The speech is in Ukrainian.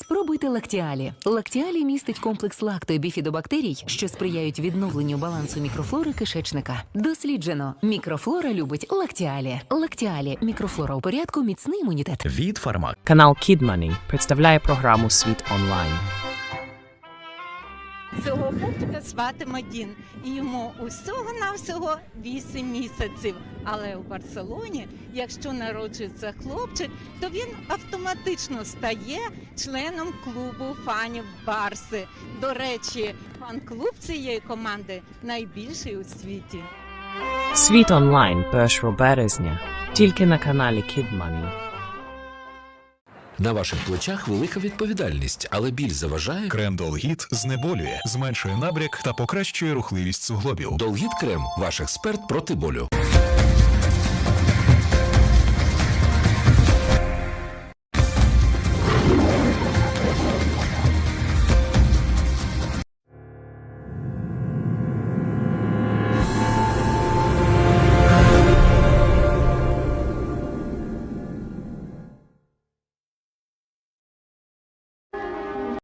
Спробуйте лактіалі. Лактіалі містить комплекс лакто і біфідобактерій, що сприяють відновленню балансу мікрофлори кишечника. Досліджено, мікрофлора любить лактіалі. Лактіалі мікрофлора у порядку, міцний імунітет. Від Фармак. Канал KidMoney представляє програму Світ онлайн. Цього хлопчика звати Мадін, і йому усього навсього 8 місяців. Але у Барселоні, якщо народжується хлопчик, то він автоматично стає членом клубу фанів Барси. До речі, фан-клуб цієї команди найбільший у світі. Світ онлайн 1 березня. Тільки на каналі KidMoney. На ваших плечах велика відповідальність, але біль заважає. Крем Долгіт знеболює, зменшує набряк та покращує рухливість суглобів. Долгіт крем ваш експерт проти болю.